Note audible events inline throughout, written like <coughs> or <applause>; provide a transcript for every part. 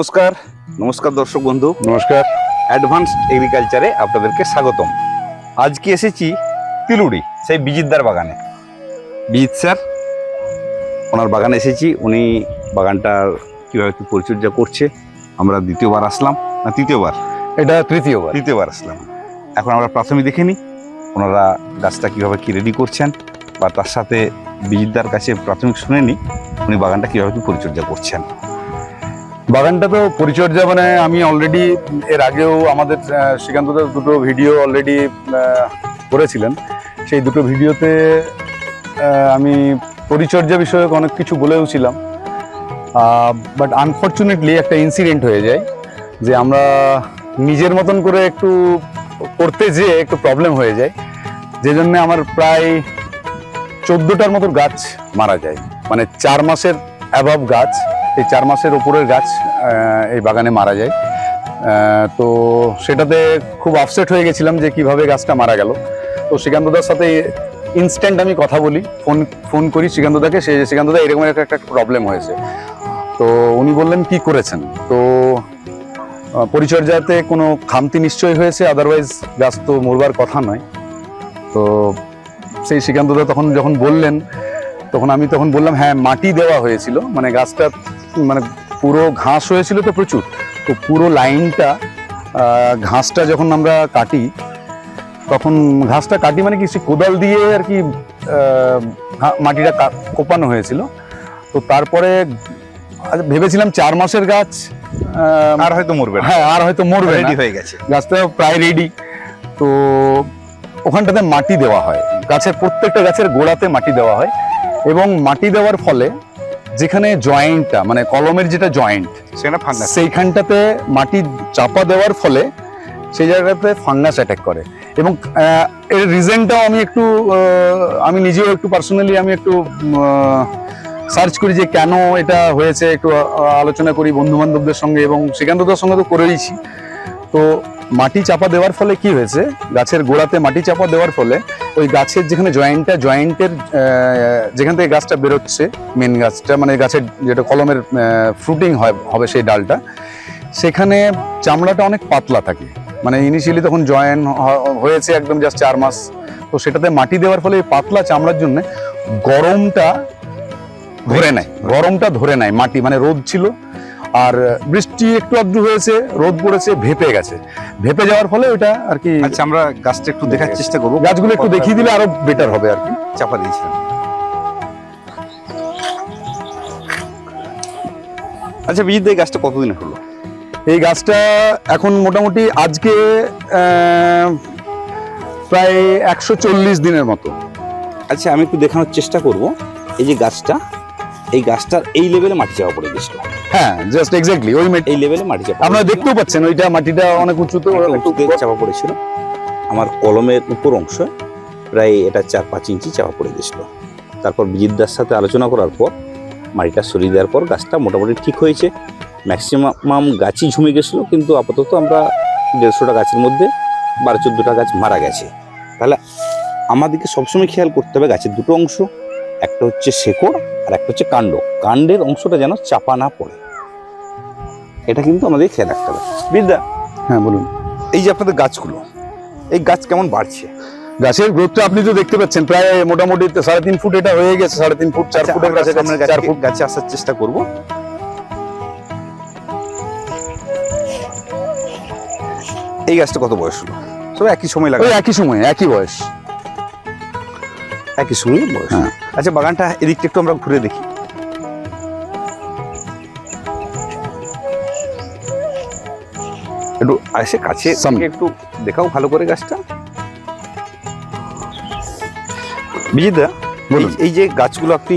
নমস্কার। নমস্কার দর্শক বন্ধু। নমস্কার। অ্যাডভান্স এগ্রিকালচারে আপনাদেরকে স্বাগতম। আজকে এসেছি তিলুড়ি সেই বিজিতদার বাগানে। বিজিত স্যার ওনার বাগানে এসেছি। উনি বাগানটার কীভাবে কী পরিচর্যা করছে আমরা দ্বিতীয়বার আসলাম। না তৃতীয়বার? এটা তৃতীয়বার। তৃতীয়বার আসলাম। এখন আমরা প্রাথমিক দেখে নিই ওনারা গাছটা কীভাবে কী রেডি করছেন বা তার সাথে বিজিতদার কাছে প্রাথমিক শুনে নিই উনি বাগানটা কীভাবে কী পরিচর্যা করছেন। বাগানটা তো পরিচর্যা মানে আমি অলরেডি এর আগেও আমাদের শ্রীকান্তদার দুটো ভিডিও অলরেডি করেছিলেন। সেই দুটো ভিডিওতে আমি পরিচর্যা বিষয়ক অনেক কিছু বলেও ছিলাম। বাট আনফর্চুনেটলি একটা ইনসিডেন্ট হয়ে যায় যে আমরা নিজের মতন করে একটু করতে যেয়ে একটু প্রবলেম হয়ে যায়। যে জন্য আমার প্রায় চোদ্দোটার মতো গাছ মারা যায়। মানে চার মাসের অ্যাভাব গাছ। এই চার মাসের উপরের গাছ এই বাগানে মারা যায়। তো সেটাতে খুব আপসেট হয়ে গেছিলাম যে কীভাবে গাছটা মারা গেল। তো শ্রীকান্তদার সাথে ইনস্ট্যান্ট আমি কথা বলি, ফোন ফোন করি শ্রীকান্তদাকে সে শ্রীকান্তদা এরকম একটা একটা প্রবলেম হয়েছে। তো উনি বললেন, কি করেছেন? তো পরিচর্যাতে কোনো খামতি নিশ্চয়ই হয়েছে আদারওয়াইজ গাছ তো মরবার কথা নয়। তো সেই শ্রীকান্তদা তখন যখন বললেন, তখন আমি তখন বললাম হ্যাঁ মাটি দেওয়া হয়েছিল মানে গাছটা মানে পুরো ঘাস হয়েছিল তো প্রচুর। তো পুরো লাইনটা ঘাসটা যখন আমরা কাটি তখন ঘাসটা কাটি মানে কি সে কোদাল দিয়ে আর কি মাটিটা কোপানো হয়েছিল। তো তারপরে ভেবেছিলাম চার মাসের গাছ আর হয়তো মরবে হ্যাঁ আর হয়তো মরবে রেডি হয়ে গেছে। গাছটা প্রায় রেডি তো ওখানটাতে মাটি দেওয়া হয়। গাছের প্রত্যেকটা গাছের গোড়াতে মাটি দেওয়া হয়। এবং মাটি দেওয়ার ফলে যেখানে জয়েন্টটা মানে কলমের যেটা জয়েন্ট সেখানে ফাঙ্গাস সেইখানটাতে মাটি চাপা দেওয়ার ফলে সেই জায়গাতে ফাঙ্গাস অ্যাটাক করে। এবং এর রিজনটাও আমি একটু আমি নিজেও একটু পার্সোনালি আমি একটু সার্চ করি যে কেন এটা হয়েছে একটু আলোচনা করি বন্ধু বান্ধবদের সঙ্গে এবং শ্রীকান্তদার সঙ্গে তো করেইছি। তো মাটি চাপা দেওয়ার ফলে কি হয়েছে? গাছের গোড়াতে মাটি চাপা দেওয়ার ফলে ওই গাছের যেখানে জয়েন্টটা, জয়েন্টের যেখান থেকে গাছটা বেরোচ্ছে মেন গাছটা মানে গাছের যেটা কলমের ফ্রুটিং হয়, হবে সেই ডালটা, সেখানে চামড়াটা অনেক পাতলা থাকে। মানে ইনিশিয়ালি তখন জয়েন হয়েছে একদম জাস্ট চার মাস। তো সেটাতে মাটি দেওয়ার ফলে পাতলা চামড়ার জন্য গরমটা ধরে নেয়, গরমটা ধরে নেয় মাটি মানে রোদ ছিল আর বৃষ্টি একটু আধটু হয়েছে রোদ পড়েছে ভেপে গেছে। ভেপে যাওয়ার ফলে ওটা আর কি আচ্ছা আমরা গাছটা একটু দেখার চেষ্টা করব। গাছগুলো একটু দেখিয়ে দিলে আরও বেটার হবে আর কি। চাপা দিয়েছিলাম। আচ্ছা বিজিত এই গাছটা কতদিন হলো এই গাছটা এখন মোটামুটি আজকে প্রায় একশো চল্লিশ দিনের মতো। আচ্ছা আমি একটু দেখানোর চেষ্টা করব। এই যে গাছটা এই গাছটার এই লেভেলে মাটি চাপা পড়ে গেছিল। হ্যাঁ জাস্ট এক্স্যাক্টলি ওই এই লেভেলে মাটি চাপা আপনারা দেখতেও পাচ্ছেন ওইটা মাটিটা অনেক উঁচুতে উঁচুতে চাপা পড়েছিল। আমার কলমের উপর অংশ প্রায় এটা চার পাঁচ ইঞ্চি চাপা পড়ে গেছিল। তারপর বিজিতদার সাথে আলোচনা করার পর মাটিটা সরিয়ে দেওয়ার পর গাছটা মোটামুটি ঠিক হয়েছে। ম্যাক্সিমাম গাছই ঝুমে গেছিল কিন্তু আপাতত আমরা দেড়শোটা গাছের মধ্যে বারো চোদ্দোটা গাছ মারা গেছে। তাহলে আমাদেরকে সবসময় খেয়াল করতে হবে গাছের দুটো অংশ একটা হচ্ছে শেকড় আর একটা হচ্ছে কাণ্ড। কাণ্ডের অংশটা যেন চাপা না পড়ে। এটা কিন্তু আমাদের খেয়াল রাখতে হবে। বিদ্যা হ্যাঁ বলুন। এই যে আপনাদের গাছগুলো এই গাছ কেমন বাড়ছে? গাছের গ্রোথটা আপনি তো দেখতে পাচ্ছেন প্রায় মোটামুটি সাড়ে তিন ফুট এটা হয়ে গেছে সাড়ে তিন ফুট চার আচ্ছা, ফুটের কাছে চার ফুট। গাছে আসার চেষ্টা করব। এই গাছটা কত বয়স হলো? সব একই সময় লাগে একই সময় একই বয়স। একই সময় বয়স হ্যাঁ। আচ্ছা বাগানটা এদিকটা একটু আমরা ঘুরে দেখি একটু আসে কাছে। একটু দেখাও ভালো করে গাছটা বিজিদা। এই- যে গাছগুলো আপনি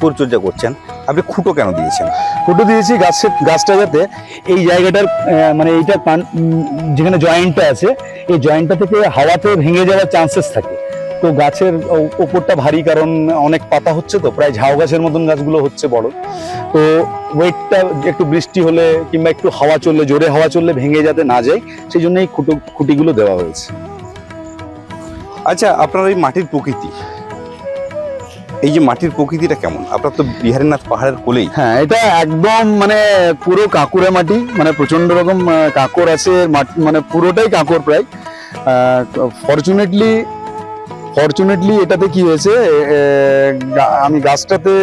পরিচর্যা করছেন আপনি খুঁটো কেন দিয়েছেন খুঁটো দিয়েছি গাছের গাছটা যাতে এই জায়গাটার মানে এইটা যেখানে জয়েন্টটা আছে এই জয়েন্টটা থেকে হাওয়াতে ভেঙে যাওয়ার চান্সেস থাকে তো গাছের ওপরটা ভারী কারণ অনেক পাতা হচ্ছে তো প্রায় ঝাউ গাছের মতন গাছগুলো হচ্ছে বড়। তো ওয়েটটা একটু বৃষ্টি হলে কিংবা একটু হাওয়া চললে জোরে হাওয়া চললে ভেঙে যাতে না যায় সেই জন্য এই খুঁটো খুঁটিগুলো দেওয়া হয়েছে। আচ্ছা আপনার এই মাটির প্রকৃতি এই যে মাটির প্রকৃতিটা কেমন? আপনার তো বিহারীনাথ পাহাড়ের কোলেই। হ্যাঁ এটা একদম মানে পুরো কাঁকুরে মাটি মানে প্রচণ্ড রকম কাঁকর আছে মানে পুরোটাই কাঁকর প্রায়। ফরচুনেটলি ফরচুনেটলি এটাতে কি হয়েছে আমি গাছটাতে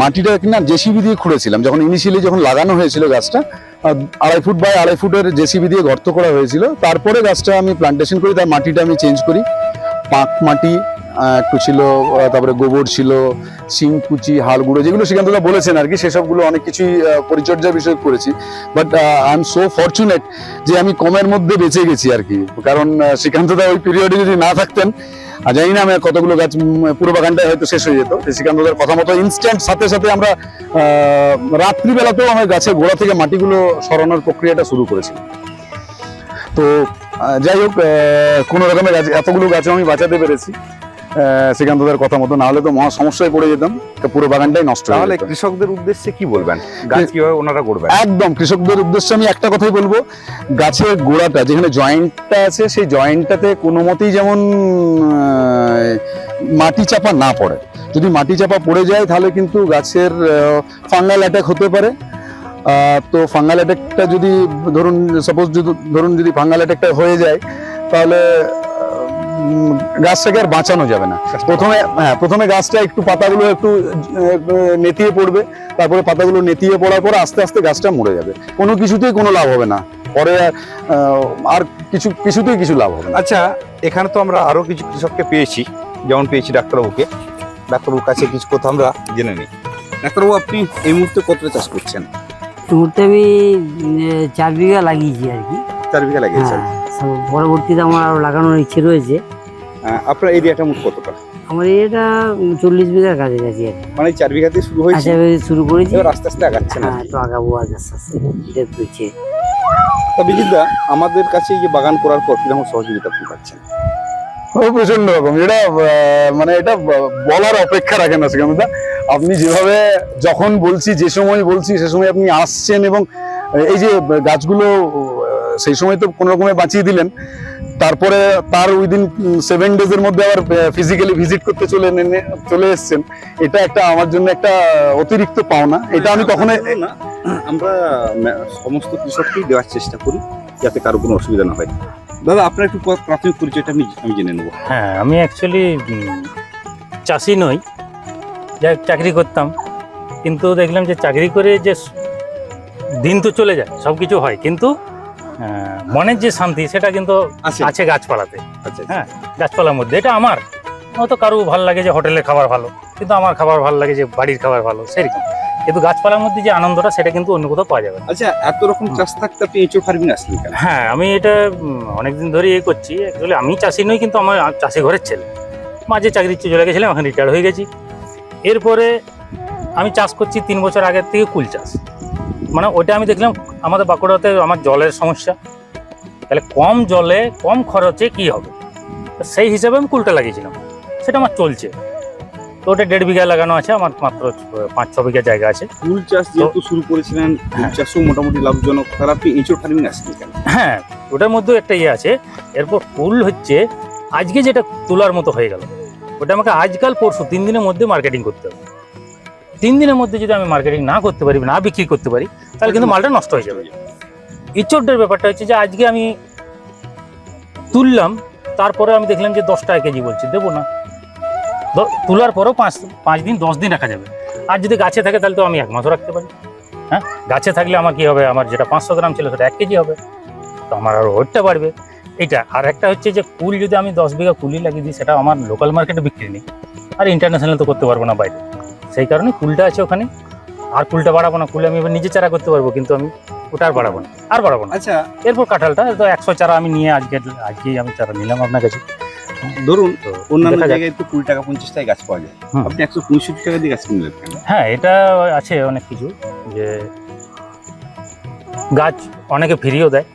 মাটিটা কিনা জেসিবি দিয়ে খুঁড়েছিলাম। যখন ইনিশিয়ালি যখন লাগানো হয়েছিল গাছটা আড়াই ফুট বাই আড়াই ফুটের জেসিবি দিয়ে গর্ত করা হয়েছিল। তারপরে গাছটা আমি প্লান্টেশন করি, তার মাটিটা আমি চেঞ্জ করি। পাঁক মাটি একটু ছিল তারপরে গোবর ছিল শিংকুচি হাল গুঁড়ো, যেগুলো সেখান থেকে বলেছেন আর কি, সেসবগুলো অনেক কিছুই পরিচর্যা বিষয় করেছি। But I am so fortunate যে আমি কমের মধ্যে বেঁচে গেছি আর কি। কারণ সেখান শ্রীকান্তদা ওই পিরিয়ডে যদি না থাকতেন, আর জানি না আমি কতগুলো গাছ পুরো বাগানটা হয়তো শেষ হয়ে যেত। শ্রীকান্তদার কথা মতো ইনস্ট্যান্ট সাথে সাথে আমরা রাত্রিবেলাতেও আমার গাছের গোড়া থেকে মাটিগুলো সরানোর প্রক্রিয়াটা শুরু করেছি। তো যাই হোক কোনো রকমের গাছ, এতগুলো গাছ আমি বাঁচাতে পেরেছি। শ্রীকান্তদার কথা মতো না হলে তো মহা সমস্যায় পড়ে যেতাম। তো পুরো বাগানটাই নষ্ট হয়ে তাহলে। কৃষকদের উদ্দেশ্যে কি বলবেন? গাছ কীভাবে ওনারা করবেন? একদম কৃষকদের উদ্দেশ্যে আমি একটা কথাই বলব। গাছের গোড়াটা যেখানে জয়েন্টটা আছে সেই জয়েন্টটাতে কোনো মতেই যেমন মাটি চাপা না পড়ে। যদি মাটি চাপা পড়ে যায় তাহলে কিন্তু গাছের ফাঙ্গাল অ্যাটাক হতে পারে। তো ফাঙ্গাল অ্যাটাকটা যদি ধরুন সাপোজ যদি ধরুন যদি ফাঙ্গাল অ্যাটাকটা হয়ে যায় তাহলে গাছটাকে আর বাঁচানো যাবে না। প্রথমে হ্যাঁ প্রথমে গাছটা একটু পাতাগুলো একটু নেতিয়ে পড়বে। তারপরে পাতাগুলো নেতিয়ে পড়ার পর আস্তে আস্তে গাছটা মরে যাবে। কোনো কিছুতেই কোনো লাভ হবে না। পরে আর কিছু কিছুতেই কিছু লাভ হবে না। আচ্ছা এখানে তো আমরা আরও কিছু কৃষককে পেয়েছি। যেমন পেয়েছি ডাক্তারবাবুকে। ডাক্তারবাবুর কাছে কিছু কথা আমরা জেনে নিই। ডাক্তারবাবু আপনি এই মুহূর্তে কতটা চাষ করছেন? মুহূর্তে আমি চার বিঘা লাগিয়েছি আর কি। চার বিঘা লাগিয়েছেন। হ্যাঁ পরবর্তীতে আমার আরও লাগানোর ইচ্ছে রয়েছে। আপনার এরিয়াটা মোট কতটা? আমার এটা চল্লিশ বিঘার কাছাকাছি আর মানে চার বিঘা দিয়ে শুরু হয়েছে? আচ্ছা শুরু করেছি। এবার আস্তে আস্তে আগাচ্ছেন আর হ্যাঁ তো আগাবো আস্তে আস্তে রয়েছে তা বিজিতদা আমাদের কাছে এই যে বাগান করার পর কীরকম সহযোগিতা আপনি পাচ্ছেন? প্রচণ্ড রকম। এটা মানে এটা বলার অপেক্ষা রাখেন না সেখানে। আপনি যেভাবে যখন বলছি যে সময় বলছি সে সময় আপনি আসছেন এবং এই যে গাছগুলো সেই সময় তো কোনো রকমে বাঁচিয়ে দিলেন। তারপরে তার উইদিন সেভেন ডেজের মধ্যে আবার ফিজিক্যালি ভিজিট করতে চলে চলে এসছেন। এটা একটা আমার জন্য একটা অতিরিক্ত পাওনা। এটা আমি কখনোই না আমরা সমস্ত কৃষককেই দেওয়ার চেষ্টা করি যাতে কারও কোনো অসুবিধা না হয়। দাদা আপনার একটু প্রা- প্রাথমিক পরিচয়টা আমি আমি জেনে নেব। হ্যাঁ আমি অ্যাকচুয়ালি চাষি নই। যাই চাকরি করতাম। কিন্তু দেখলাম যে চাকরি করে যে দিন তো চলে যায় সব কিছু হয়। কিন্তু মনের যে শান্তি সেটা কিন্তু আছে। গাছপালাতে। আচ্ছা হ্যাঁ। গাছপালার মধ্যে। এটা আমার। হয়তো কারও ভালো লাগে যে হোটেলের খাবার ভালো কিন্তু আমার খাবার ভালো লাগে যে বাড়ির খাবার ভালো সেরকম। কিন্তু গাছপালার মধ্যে যে আনন্দটা সেটা কিন্তু অন্য কোথাও পাওয়া যাবে না। আচ্ছা এত রকম চাষ থাকতে আপনি এঁচড় ফার্মিং আসলেন হ্যাঁ আমি এটা অনেকদিন ধরে ইয়ে করছি। অ্যাকচুয়ালি আমি চাষি নই কিন্তু আমার চাষি ঘরের ছেলে। মাঝে চাকরি চলে গেছিলাম এখন রিটায়ার হয়ে গেছি। এরপরে আমি চাষ করছি তিন বছর আগের থেকে কুল চাষ। মানে ওইটা আমি দেখলাম আমাদের বাঁকুড়াতে আমার জলের সমস্যা। তাহলে কম জলে কম খরচে কি হবে? সেই হিসাবে আমি কুলটা লাগিয়েছিলাম। সেটা আমার চলছে। তো ওটা দেড় বিঘা লাগানো আছে আমার মাত্র পাঁচ ছ বিঘা জায়গা আছে। ফুল চাষ যেহেতু শুরু করেছিলেন চাষও মোটামুটি লাভজনক। তাহলে আপনি এঁচড় ফার্মিং হ্যাঁ ওটার মধ্যেও একটা ইয়ে আছে। এরপর ফুল হচ্ছে আজকে যেটা তোলার মতো হয়ে গেল। ওটা আমাকে আজকাল পরশু তিন দিনের মধ্যে মার্কেটিং করতে হবে। তিন দিনের মধ্যে যদি আমি মার্কেটিং না করতে পারি না বিক্রি করতে পারি, তাহলে কিন্তু মালটা নষ্ট হয়ে যাবে। ইচড়টার ব্যাপারটা হচ্ছে যে আজকে আমি তুললাম, তারপরে আমি দেখলাম যে দশ টাকা কেজি বলছি, দেবো না। তোলার পরেও পাঁচ পাঁচ দিন, দশ দিন রাখা যাবে। আর যদি গাছে থাকে তাহলে তো আমি এক মাসও রাখতে পারি। হ্যাঁ? গাছে থাকলে আমার কী হবে? আমার যেটা পাঁচশো গ্রাম ছিল সেটা এক কেজি হবে। তো আমার আরও ওয়েটটা বাড়বে। এটা আর একটা হচ্ছে যে কুল যদি আমি দশ বিঘা কুলি লাগিয়ে দিই, সেটা আমার লোকাল মার্কেটে বিক্রি নেই। আর ইন্টারন্যাশনাল তো করতে পারব না বাইরে। সেই কারণে কুলটা আছে ওখানে। আর কুলটা বাড়াবো না কুলে আমি এবার নিজে চারা করতে পারব কিন্তু আমি ওটা আর বাড়াবো না আর বাড়াবো না। আচ্ছা। এরপর কাঁঠালটা তো একশো চারা আমি নিয়ে আজকে আজকেই আমি চারা নিলাম আপনার কাছে। ধরুন অন্যান্য জায়গায় তো কুড়ি টাকা পঞ্চাশ টাকায় গাছ পাওয়া যায়। আপনি একশো পঁয়ষট্টি টাকা দিয়ে গাছ কিনলেন হ্যাঁ এটা আছে অনেক কিছু যে গাছ অনেকে ফ্রিও দেয়।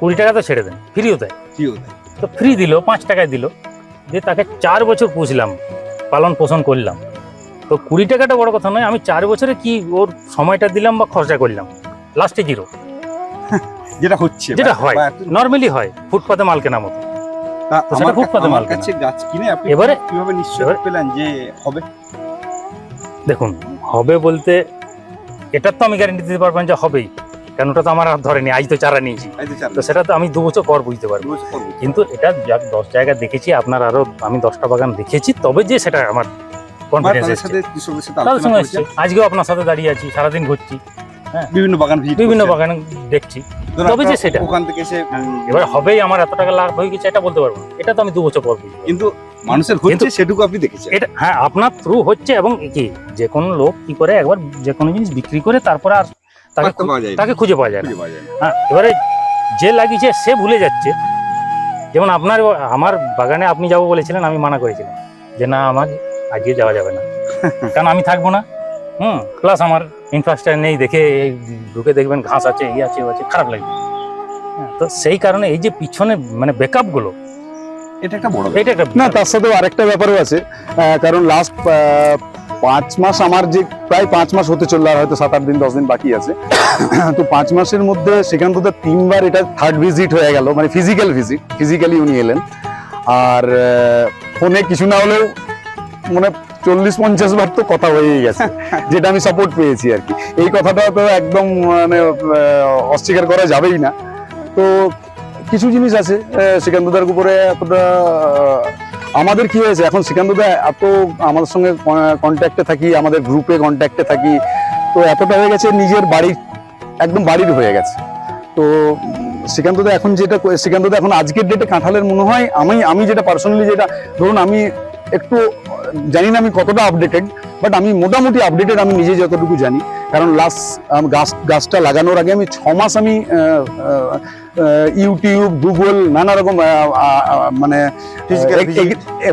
কুড়ি টাকা তো ছেড়ে দেন ফ্রিও দেয়। কিও দেয়। তো ফ্রি দিল পাঁচ টাকায় দিল দিয়ে তাকে চার বছর পুষলাম পালন পোষণ করলাম। তো কুড়ি টাকাটা বড় কথা নয় আমি চার বছরে কি ওর সময়টা দিলাম বা খরচা করলাম? লাস্টে জিরো। <laughs> যেটা হচ্ছে যেটা হয়। নর্মালি হয় ফুটপাতে মাল কেনা মতো। তা সেটা ফুটপাতে মাল কাছে গাছ কিনে আপনি এবারে- কীভাবে নিশ্চয় পেলেন যে হবে? দেখুন হবে বলতে এটার তো আমি গ্যারেন্টি দিতে পারব না যে হবেই কেন ওটা তো আমার হাত ধরেনি আজ তো চারা নিয়েছি। তো সেটা তো আমি দু বছর পর বুঝতে পারব। কিন্তু এটা যাক দশ জায়গা দেখেছি আপনার আরও আমি দশটা বাগান দেখেছি তবে যে সেটা আমার পারবেন। কনফিডেন্স এসছে। তাদের সঙ্গে আজকেও আপনার সাথে দাঁড়িয়ে আছি সারাদিন ঘুরছি বিভিন্ন বাগান বিভিন্ন বাগান দেখছি। তবে যে সেটা। ওখান থেকে এসে এবার হবেই আমার এত টাকা লাভ হয়ে গেছে এটা বলতে পারব। এটা তো আমি দু বছর পর কিন্তু মানুষের হচ্ছে সেটুকু আপনি দেখেছেন। এটা হ্যাঁ আপনার থ্রু হচ্ছে এবং কি যে কোনো লোক কি করে একবার যে কোনো জিনিস বিক্রি করে তারপরে আর তাকে তাকে খুঁজে পাওয়া যায়। হ্যাঁ এবারে যে লাগিয়েছে সে ভুলে যাচ্ছে। যেমন আপনার আমার বাগানে আপনি যাব বলেছিলেন আমি মানা করেছিলাম। যে না আমার আজকে যাওয়া যাবে না। কারণ আমি থাকব না। হুম প্লাস আমার ইনফ্রাস্ট্রাকচার নেই দেখে এই ঢুকে দেখবেন ঘাস আছে ইয়ে আছে ও আছে খারাপ লাগবে। হ্যাঁ, তো সেই কারণে এই যে পিছনে মানে ব্যাকআপগুলো এটা একটা বড় এটা একটা না তার সাথেও আরেকটা ব্যাপারও আছে। কারণ লাস্ট পাঁচ মাস আমার যে প্রায় পাঁচ মাস হতে চলল আর হয়তো সাত আট দিন দশ দিন বাকি আছে। <coughs> তো পাঁচ মাসের মধ্যে সেখান থেকে তিনবার এটা থার্ড ভিজিট হয়ে গেল মানে ফিজিক্যাল ভিজিট ফিজিক্যালি উনি এলেন। আর ফোনে কিছু না হলেও মানে চল্লিশ পঞ্চাশ বার তো কথা হয়েই গেছে, যেটা আমি সাপোর্ট পেয়েছি আর কি। এই কথাটা তো একদম মানে অস্বীকার করা যাবেই না। তো কিছু জিনিস আছে শ্রীকান্তদার উপরে এতটা আমাদের কি হয়েছে, এখন শ্রীকান্তদা এত আমাদের সঙ্গে কন্ট্যাক্টে থাকি, আমাদের গ্রুপে কন্ট্যাক্টে থাকি, তো এতটা হয়ে গেছে, নিজের বাড়ির, একদম বাড়ির হয়ে গেছে। তো শ্রীকান্তদা এখন যেটা শ্রীকান্তদা এখন আজকের ডেটে কাঁঠালের মনে হয়, আমি আমি যেটা পার্সোনালি যেটা, ধরুন আমি একটু, জানি না আমি কতটা আপডেটেড বাট আমি মোটামুটি আপডেটেড আমি নিজে যতটুকু জানি। কারণ লাস্ট গাছ, গাছটা লাগানোর আগে আমি ছ মাস আমি ইউটিউব গুগল নানা রকম মানে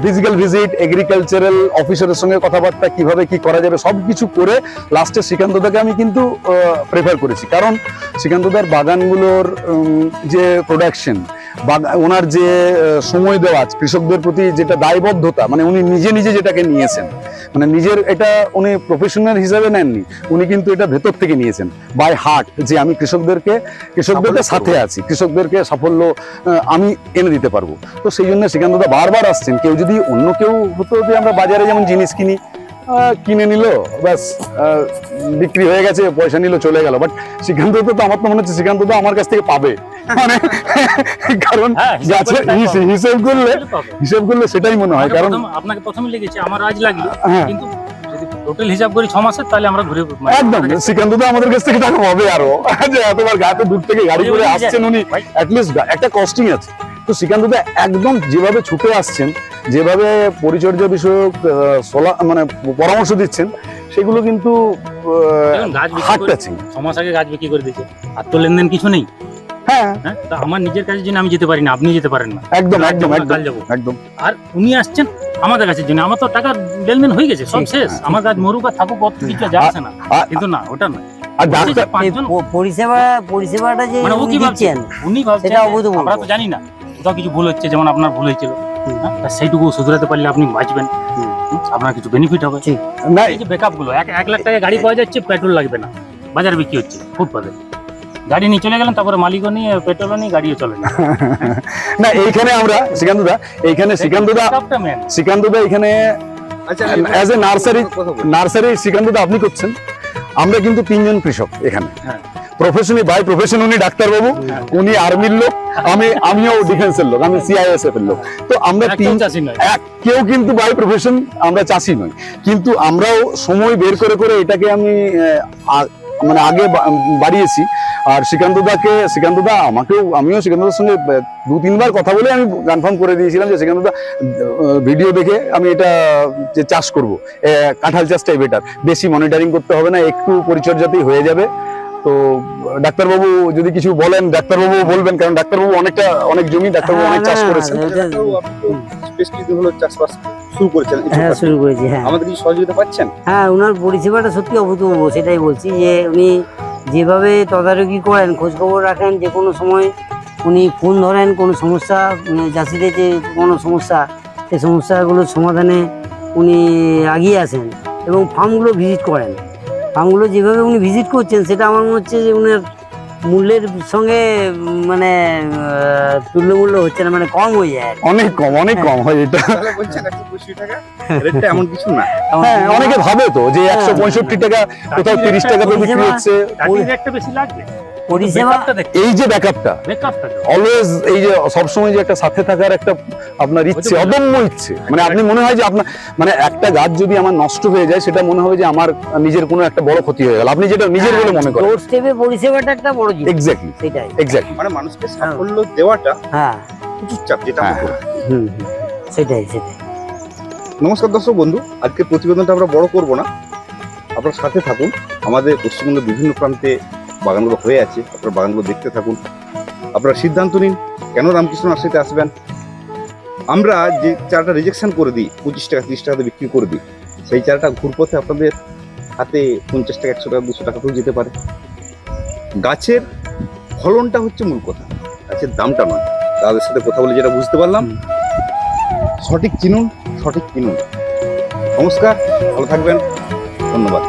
ফিজিক্যাল ভিজিট এগ্রিকালচারাল অফিসারের সঙ্গে কথাবার্তা কীভাবে কি করা যাবে সব কিছু করে লাস্টে শ্রীকান্তদাকে আমি কিন্তু প্রেফার করেছি। কারণ শ্রীকান্তদার বাগানগুলোর যে প্রোডাকশন ওনার যে সময় দেওয়া কৃষকদের প্রতি যেটা দায়বদ্ধতা মানে উনি নিজে নিজে যেটাকে নিয়েছেন মানে নিজের এটা উনি প্রফেশনাল হিসাবে নেননি উনি কিন্তু এটা ভেতর থেকে নিয়েছেন বাই হার্ট যে আমি কৃষকদেরকে কৃষকদেরকে সাথে আছি কৃষকদেরকে সাফল্য আমি এনে দিতে পারব। তো সেই জন্য শ্রীকান্তদা বারবার আসছেন। কেউ যদি অন্য কেউ হতো যে আমরা বাজারে যেমন জিনিস কিনি কিনে নিল ব্যাস বিক্রি হয়ে গেছে পয়সা নিল চলে গেল। বাট শ্রীকান্ত তো আমার তো মনে হচ্ছে শ্রীকান্ত তো আমার কাছ থেকে পাবে। মানে <laughs> কারণ হ্যাঁ, হিসাব করলে হিসেব করলে সেটাই মনে হয়। কারণ আপনাকে প্রথমে লেগেছে আমার আজ লাগল। হ্যাঁ। কিন্তু টোটাল হিসাব করি ছ মাসের তাহলে আমরা ঘুরে মানে একদম আমাদের- শ্রীকান্ত তো আমাদের কাছ থেকে টাকা পাবে আরও। যে এতবার গাতে দূর থেকে গাড়ি করে আসছেন উনি অ্যাটলিস্ট একটা কস্টিং আছে। তো শ্রীকান্ত দা একদম যেভাবে ছুটে আসছেন যেভাবে পরিচর্যা বিষয়ক মানে পরামর্শ দিচ্ছেন সেগুলো কিন্তু গাছ বিক্রি ছ মাস আগে গাছ বিক্রি করে দিয়েছে। আর তো লেনদেন কিছু নেই। হ্যাঁ। হ্যাঁ তা আমার নিজের কাজের জন্য আমি যেতে পারি না আপনি যেতে পারেন না। একদম একদম একদম কাল যাব একদম। আর উনি আসছেন আমাদের কাছের জন্য আমার তো টাকা লেনদেন হয়ে গেছে সব শেষ। আমার কাজ মরুক আর থাকুক কত কিছু যাচ্ছে না। কিন্তু না ওটা না। আর ডাক্তার যে এই পাঁচজন প- পরিষেবা পরিষেবাটা যে মানে উনি দিচ্ছেন উনি ভাবছেন সেটা অবৈধ আমরা তো জানি না কোথাও কিছু ভুল হচ্ছে যেমন আপনার ভুল হয়েছিল। হ্যাঁ, তা সেইটুকু শুধরাতে পারলে আপনি বাঁচবেন। আপনার কিছু বেনিফিট হবে। না এই যে ব্যাকআপগুলো এক এক লাখ টাকা গাড়ি পাওয়া যাচ্ছে পেট্রোল লাগবে না। বাজারে বিক্রি হচ্ছে ফুটপাতে গাড়ি নিয়ে চলে গেলেন তারপরে মালিকও নিয়ে পেট্রোলও নিয়ে গাড়িও চলে না <laughs> না এইখানে আমরা শ্রীকান্ত দা এইখানে শ্রীকান্ত দা শ্রীকান্ত দা এখানে আচ্ছা কথা বলি। নার্সারি শ্রীকান্ত দা আপনি করছেন? আমরা কিন্তু তিনজন কৃষক এখানে। হ্যাঁ। প্রফেশনে বাই প্রফেশন উনি ডাক্তারবাবু হ্যাঁ। উনি আর্মির লোক আমি আমিও <laughs> ডিফেন্সের লোক আমি সিআইএসএফ এর লোক। তো আমরা তিন চাষি এক কেউ কিন্তু বাই প্রফেশন আমরা চাষি নই। কিন্তু আমরাও সময় বের করে করে এটাকে আমি মানে আগে বা- বাড়িয়েছি। আর শ্রীকান্ত দাকে শ্রীকান্ত দা আমাকেও আমিও শ্রীকান্ত দার সঙ্গে দু তিনবার কথা বলে আমি কনফার্ম করে দিয়েছিলাম যে শ্রীকান্ত দা ভিডিও দেখে আমি এটা যে চাষ করব। কাঁঠাল চাষটাই বেটার বেশি মনিটরিং করতে হবে না একটু পরিচর্যাতেই হয়ে যাবে। তো ডাক্তারবাবু যদি কিছু বলেন ডাক্তারবাবু বলবেন কারণ ডাক্তারবাবু অনেকটা অনেক জমি ডাক্তারবাবু হ্যাঁ, অনেক চাষ করেছেন। চাষবাস শুরু করেছেন হ্যাঁ শুরু করেছি হ্যাঁ। আমাদের সহযোগিতা পাচ্ছেন? হ্যাঁ ওনার পরিষেবাটা সত্যি অভূতপূর্ব। সেটাই বলছি যে উনি যেভাবে তদারকি করেন, খোঁজখবর রাখেন, যে কোনো সময় উনি ফোন ধরেন, কোনো সমস্যা মানে চাষিদের যে কোনো সমস্যা, সে সমস্যাগুলোর সমাধানে উনি এগিয়ে আসেন এবং ফার্মগুলো ভিজিট করেন। ফার্মগুলো যেভাবে উনি ভিজিট করছেন, সেটা আমার মনে হচ্ছে যে উনার মূল্যের সঙ্গে মানে তুল্যমূল্য হচ্ছে না মানে কম হয়ে যায় অনেক কম অনেক কম হয় এটা। রেটটা এমন কিছু না। হ্যাঁ অনেকে ভাবে তো যে একশো হ্যাঁ। পঁয়ষট্টি টাকা কোথাও তিরিশ টাকা বিক্রি হচ্ছে। একটা বেশি লাগবে? পরিষেবা এই যে ব্যাকআপটা অলওয়েজ এই যে সবসময় যে একটা সাথে থাকার একটা আপনার ইচ্ছে অদম্য ইচ্ছে। মানে আপনি মনে হয় যে আপনার মানে একটা গাছ যদি আমার নষ্ট হয়ে যায় সেটা মনে হবে যে আমার নিজের কোনো একটা বড় ক্ষতি হয়ে গেল। আপনি যেটা নিজের বলে মনে করেন। ডোর স্টেপে পরিষেবাটা একটা বড় জিনিস। এক্স্যাক্টলি সেটাই। এক্স্যাক্টলি মানে মানুষকে সাফল্য দেওয়াটা হ্যাঁ। প্রচুর চাপ যেটা আমরা হ্যাঁ। হুম। সেটাই সেটাই। নমস্কার দর্শক বন্ধু আজকে প্রতিবেদনটা আমরা বড় করব না। আপনার সাথে থাকুন। আমাদের পশ্চিমবঙ্গের বিভিন্ন প্রান্তে বাগানগুলো হয়ে আছে, আপনার বাগানগুলো দেখতে থাকুন। আপনারা সিদ্ধান্ত নিন, কেন রামকৃষ্ণ নার্সারিতে আসবেন? আমরা যে চারাটা রিজেকশন করে দিই, পঁচিশ টাকা, তিরিশ টাকাতে বিক্রি করে দিই, সেই চারাটা ঘুরপথে আপনাদের হাতে পঞ্চাশ টাকা, একশো টাকা, দুশো টাকাতেও যেতে পারে। গাছের ফলনটা হচ্ছে মূল কথা, গাছের দামটা নয়। তাদের সাথে কথা বলে যেটা বুঝতে পারলাম, সঠিক চিনুন, সঠিক কিনুন। নমস্কার, ভালো থাকবেন, ধন্যবাদ।